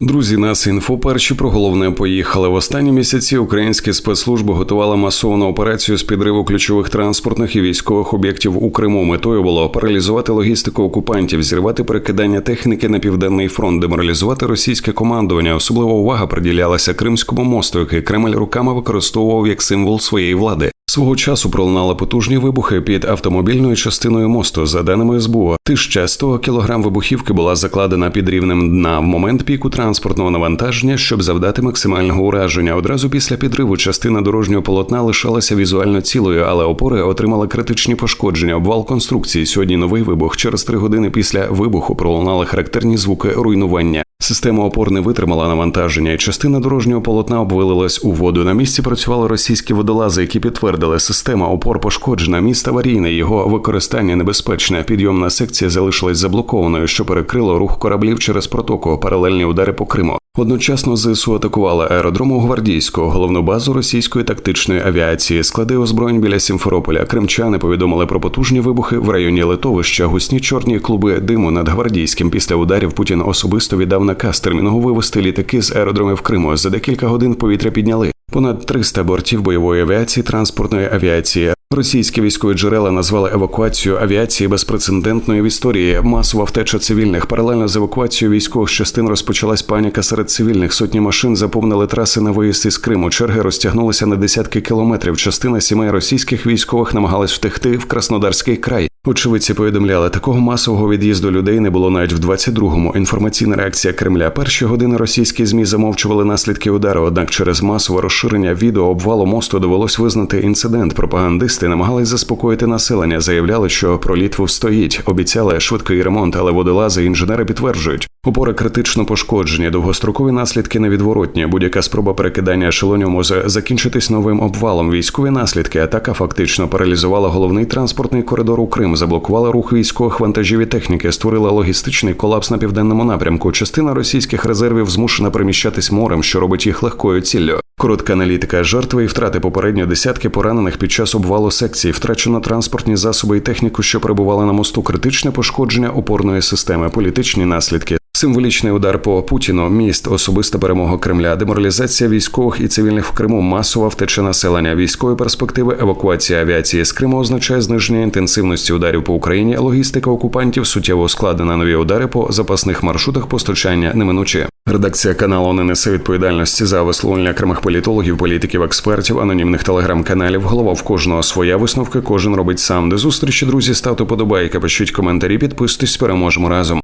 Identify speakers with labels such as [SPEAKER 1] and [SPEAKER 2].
[SPEAKER 1] Друзі, нас інфо перші про головне поїхали. В останні місяці українські спецслужби готували масовану операцію з підриву ключових транспортних і військових об'єктів у Криму. Метою було паралізувати логістику окупантів, зірвати перекидання техніки на південний фронт, деморалізувати російське командування. Особлива увага приділялася Кримському мосту, який Кремль руками використовував як символ своєї влади. Свого часу пролунали потужні вибухи під автомобільною частиною мосту. За даними СБУ, 1100 кілограм вибухівки була закладена під рівнем дна в момент піку транспортного навантаження, щоб завдати максимального ураження. Одразу після підриву частина дорожнього полотна лишалася візуально цілою, але опори отримали критичні пошкодження. Обвал конструкції. Сьогодні новий вибух. Через три години після вибуху пролунали характерні звуки руйнування. Система опор не витримала навантаження, і частина дорожнього полотна обвалилась у воду. На місці працювали російські водолази, які підтвердили, система опор пошкоджена, міст аварійний, його використання небезпечне. Підйомна секція залишилась заблокованою, що перекрило рух кораблів через протоку, паралельні удари по Криму. Одночасно ЗСУ атакували аеродрому Гвардійського, головну базу російської тактичної авіації, склади озброєнь біля Сімферополя. Кримчани повідомили про потужні вибухи в районі литовища. Гусні чорні клуби диму над гвардійським. Після ударів Путін особисто віддав наказ терміново вивести літаки з аеродромів Криму. За декілька годин повітря підняли. Понад 300 бортів бойової авіації, транспортної авіації. Російські військові джерела назвали евакуацію авіації безпрецедентною в історії. Масова втеча цивільних. Паралельно з евакуацією військових частин розпочалась паніка серед цивільних. Сотні машин заповнили траси на виїзд із Криму. Черги розтягнулися на десятки кілометрів. Частина сімей російських військових намагалась втекти в Краснодарський край. Очевидці повідомляли, такого масового від'їзду людей не було навіть в 22-му. Інформаційна реакція Кремля. Перші години російські змі замовчували наслідки удару. Однак через масове розширення відео обвалу мосту довелось визнати інцидент. Пропагандисти намагались заспокоїти населення. Заявляли, що проліт встоїть. Обіцяли швидкий ремонт, але водолази і інженери підтверджують. Опори критично пошкоджені, довгострокові наслідки невідворотні. Будь-яка спроба перекидання ешелонів може закінчитись новим обвалом. Військові наслідки атака фактично паралізувала головний транспортний коридор у Крим, заблокувала рух військових вантажів і техніки, створила логістичний колапс на південному напрямку. Частина російських резервів змушена переміщатись морем, що робить їх легкою ціллю. Коротка аналітика жертви і втрати попередньо десятки поранених під час обвалу секції, втрачено транспортні засоби і техніку, що перебували на мосту, критичне пошкодження опорної системи, політичні наслідки. Символічний удар по Путіну, міст, особиста перемога Кремля, деморалізація військових і цивільних в Криму, масова втеча населення, військові перспективи, евакуація авіації з Криму означає зниження інтенсивності ударів по Україні. Логістика окупантів суттєво ускладнена. Нові удари по запасних маршрутах постачання неминучі. Редакція каналу не несе відповідальності за висловлення окремих політологів, політиків, експертів, анонімних телеграм-каналів. Голова в кожного своя висновка, кожен робить сам. До зустрічі, друзі, ставте подобайки, пишіть коментарі, підписуйтесь, переможемо разом.